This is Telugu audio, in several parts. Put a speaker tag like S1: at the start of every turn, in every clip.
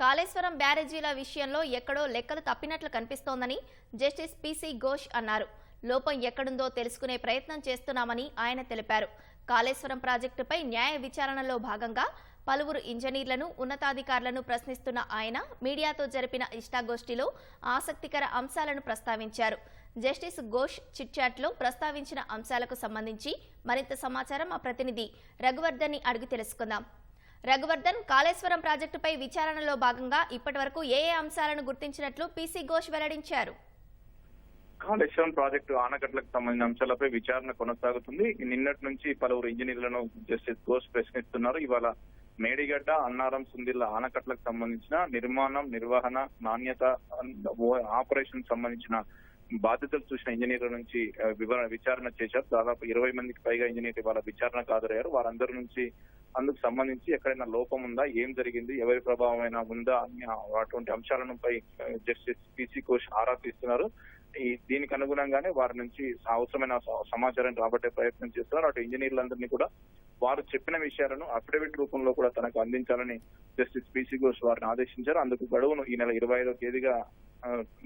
S1: కాళేశ్వరం బ్యారేజీల విషయంలో ఎక్కడో లెక్కలు తప్పినట్లు కనిపిస్తోందని జస్టిస్ పిసి ఘోష్ అన్నారు. లోపం ఎక్కడుందో తెలుసుకునే ప్రయత్నం చేస్తున్నామని ఆయన తెలిపారు. కాళేశ్వరం ప్రాజెక్టుపై న్యాయ విచారణలో భాగంగా పలువురు ఇంజనీర్లను ఉన్నతాధికారులను ప్రశ్నిస్తున్న ఆయన మీడియాతో జరిపిన ఇష్టాగోష్ఠిలో ఆసక్తికర అంశాలను ప్రస్తావించారు. జస్టిస్ ఘోష్ చిట్చాట్లో ప్రస్తావించిన అంశాలకు సంబంధించి మరింత సమాచారం మా ప్రతినిధి రఘువర్ధన్ని అడిగి తెలుసుకుందాం. రఘువర్ధన్ కాళేశ్వరం ప్రాజెక్టుపై విచారణలో భాగంగా ఇప్పటివరకు ఏ ఏ అంశాలను గుర్తించినట్లు పీసీ ఘోష్ వెల్లడించారు.
S2: కాళేశ్వరం ప్రాజెక్టు ఆనకట్లకు సంబంధించిన అంశాలపై విచారణ కొనసాగుతుంది. నిన్నటి నుంచి పలువురు ఇంజనీర్లను జస్టిస్ ఘోష్ ప్రశ్నిస్తున్నారు. ఇవాళ మేడిగడ్డ అన్నారం సుందిల్ల ఆనకట్లకు సంబంధించిన నిర్మాణం నిర్వహణ నాణ్యత ఆపరేషన్ సంబంధించిన బాధ్యతలు చూసిన ఇంజనీర్ల నుంచి వివరణ విచారణ చేశారు. దాదాపు ఇరవై మందికి పైగా ఇంజనీర్లు వాళ్ళ విచారణకు హాజరయ్యారు. వారందరి నుంచి అందుకు సంబంధించి ఎక్కడైనా లోపం ఉందా? ఏం జరిగింది? ఎవరి ప్రభావం అయినా ఉందా అని అటువంటి అంశాలను పై జస్టిస్ పిసి కోష్ ఆరా తీస్తున్నారు. ఈ దీనికి అనుగుణంగానే వారి నుంచి అవసరమైన స- సమాచారం రాబట్టే ప్రయత్నం చేస్తున్నారు. అటు ఇంజనీర్లందరినీ కూడా వారు చెప్పిన విషయాలను అఫిడవిట్ రూపంలో కూడా తనకు అందించాలని జస్టిస్ పిసి ఘోష్ వారిని ఆదేశించారు. అందుకు గడువును ఈ నెల ఇరవై ఐదో తేదీగా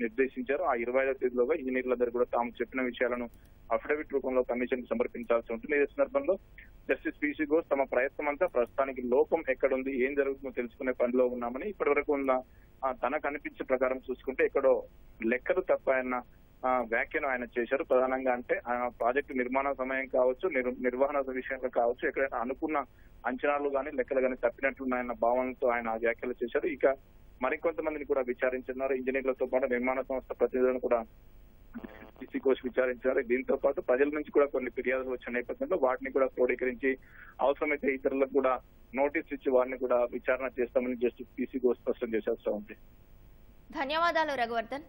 S2: నిర్దేశించారు. ఆ ఇరవై ఐదో తేదీలోగా ఇంజనీర్లందరూ కూడా తాము చెప్పిన విషయాలను అఫిడవిట్ రూపంలో కమిషన్ సమర్పించాల్సి ఉంటుంది. ఈ సందర్భంలో జస్టిస్ పిసి ఘోష్ తమ ప్రయత్నం అంతా ప్రస్తుతానికి లోపం ఎక్కడుంది ఏం జరుగుతుందో తెలుసుకునే పనిలో ఉన్నామని ఇప్పటి వరకు ఉన్న తనకు అనిపించే ప్రకారం చూసుకుంటే ఎక్కడో లెక్కలు తప్పాయన్న వ్యాఖ్యను ఆయన చేశారు. ప్రధానంగా అంటే ప్రాజెక్టు నిర్మాణ సమయం కావచ్చు నిర్వహణ విషయంలో కావచ్చు ఎక్కడైనా అనుకున్న అంచనాలు కానీ లెక్కలు కానీ తప్పినట్లున్నాయన్న భావనతో ఆయన ఆ వ్యాఖ్యలు చేశారు. ఇక మరికొంతమందిని కూడా విచారించున్నారు ఇంజనీర్లతో పాటు నిర్మాణ సంస్థ ప్రతినిధులను కూడా పిసి కోచ్ విచారించారు. దీంతో పాటు ప్రజల నుంచి కూడా కొన్ని ఫిర్యాదులు వచ్చిన నేపథ్యంలో వాటిని కూడా క్రోడీకరించి అవసరమైతే ఇతరులకు కూడా నోటీస్ ఇచ్చి వారిని కూడా విచారణ చేస్తామని జస్టిస్ పీసీ ఘోష్ స్పష్టం చేశారు.
S1: ధన్యవాదాలు రఘువర్ధన్.